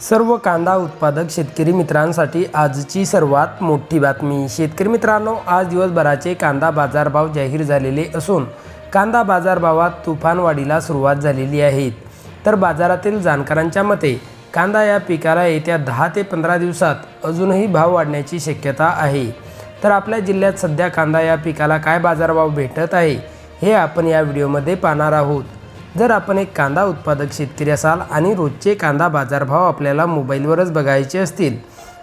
सर्व कांदा उत्पादक शेतकरी मित्रांसाठी आजची सर्वात मोठी बातमी. शेतकरी मित्रांनो आज दिवसभराचे कांदा बाजारभाव जाहीर झालेले असून कांदा बाजारभावात तुफानवाढीला सुरुवात झालेली आहे. तर बाजारातील जाणकारांच्या मते कांदा या पिकाला येत्या दहा ते पंधरा दिवसात अजूनही भाव वाढण्याची शक्यता आहे. तर आपल्या जिल्ह्यात सध्या कांदा या पिकाला काय बाजारभाव भेटत आहे हे आपण या व्हिडिओमध्ये पाहणार आहोत. जर आपण एक कांदा उत्पादक शेतकरी असाल आणि रोजचे कांदा बाजारभाव आपल्याला मोबाईलवरच बघायचे असतील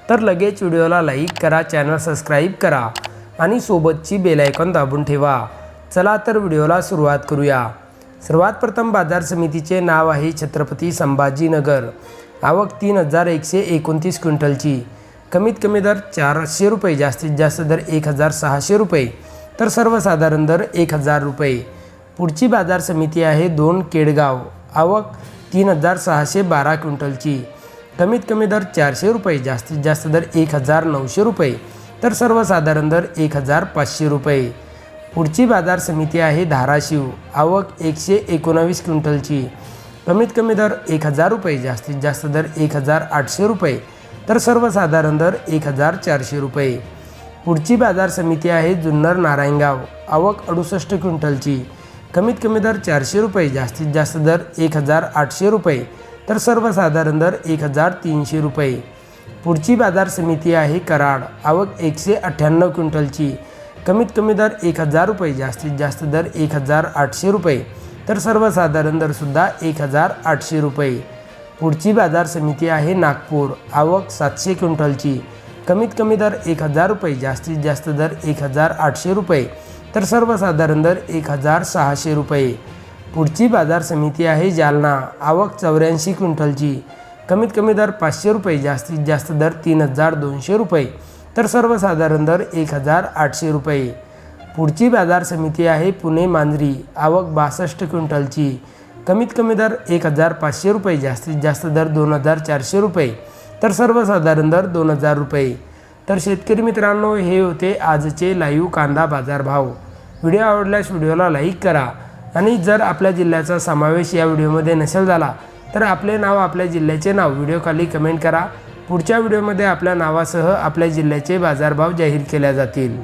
तर लगेच व्हिडिओला लाईक करा चॅनल सबस्क्राईब करा आणि सोबतची बेलायकॉन दाबून ठेवा. चला तर व्हिडिओला सुरुवात करूया. सर्वात प्रथम बाजार समितीचे नाव आहे छत्रपती संभाजीनगर. आवक तीन हजार एकशे एकोणतीस क्विंटलची. कमीत कमी दर चारशे रुपये जास्तीत जास्त दर एक हजार सहाशे रुपये तर सर्वसाधारण दर एक हजार रुपये. पुढची बाजार समिती आहे दोन केडगाव. आवक तीन हजार सहाशे बारा क्विंटलची. कमीत कमी दर चारशे रुपये जास्तीत जास्त दर एक हजार नऊशे रुपये तर सर्वसाधारण दर एक हजार पाचशे रुपये. पुढची बाजार समिती आहे धाराशिव. आवक एकशे एकोणावीस क्विंटलची. कमीत कमी दर एक हजार रुपये जास्तीत जास्त दर एक हजार आठशे रुपये तर सर्वसाधारण दर एक हजार चारशे रुपये. पुढची बाजार समिती आहे जुन्नर नारायणगाव. आवक अडुसष्ट क्विंटलची. कमीत कमी दर चारशे रुपये जास्तीत जास्त दर एक हजार आठशे रुपये तर सर्वसाधारण दर एक हजार तीनशे रुपये. पुढची बाजार समिती आहे कराड आवक एकशे अठ्ठ्याण्णव क्विंटलची. कमीत कमी दर एक हजार रुपये जास्तीत जास्त दर एक हजार आठशे रुपये तर सर्वसाधारण दरसुद्धा एक हजार आठशे रुपये. पुढची बाजार समिती आहे नागपूर आवक सातशे क्विंटलची. कमीत कमी दर एक हजार रुपये जास्तीत जास्त दर एक हजार आठशे रुपये तर सर्वसाधारण दर एक हजार सहाशे रुपये. पुढची बाजार समिती आहे जालना. आवक चौऱ्याऐंशी क्विंटलची. कमीत कमी दर पाचशे रुपये जास्तीत जास्त दर तीन हजार दोनशे रुपये. तर सर्वसाधारण दर एक हजार आठशे रुपये. पुढची बाजार समिती आहे पुणे मांजरी. आवक बासष्ट क्विंटलची. कमीत कमी दर एक हजार पाचशे रुपये जास्तीत जास्त दर दोन हजार चारशे रुपये. तर सर्वसाधारण दर दोन हजार रुपये. तर शेतकरी मित्रांनो हे होते आजचे लाईव्ह कांदा बाजारभाव. व्हिडिओ आवडल्यास व्हिडिओला लाईक करा आणि जर आपल्या जिल्ह्याचा समावेश या व्हिडिओमध्ये नसेल झाला तर आपले नाव आपल्या जिल्ह्याचे नाव व्हिडिओखाली कमेंट करा. पुढच्या व्हिडिओमध्ये आपल्या नावासह आपल्या जिल्ह्याचे बाजारभाव जाहीर केल्या जातील.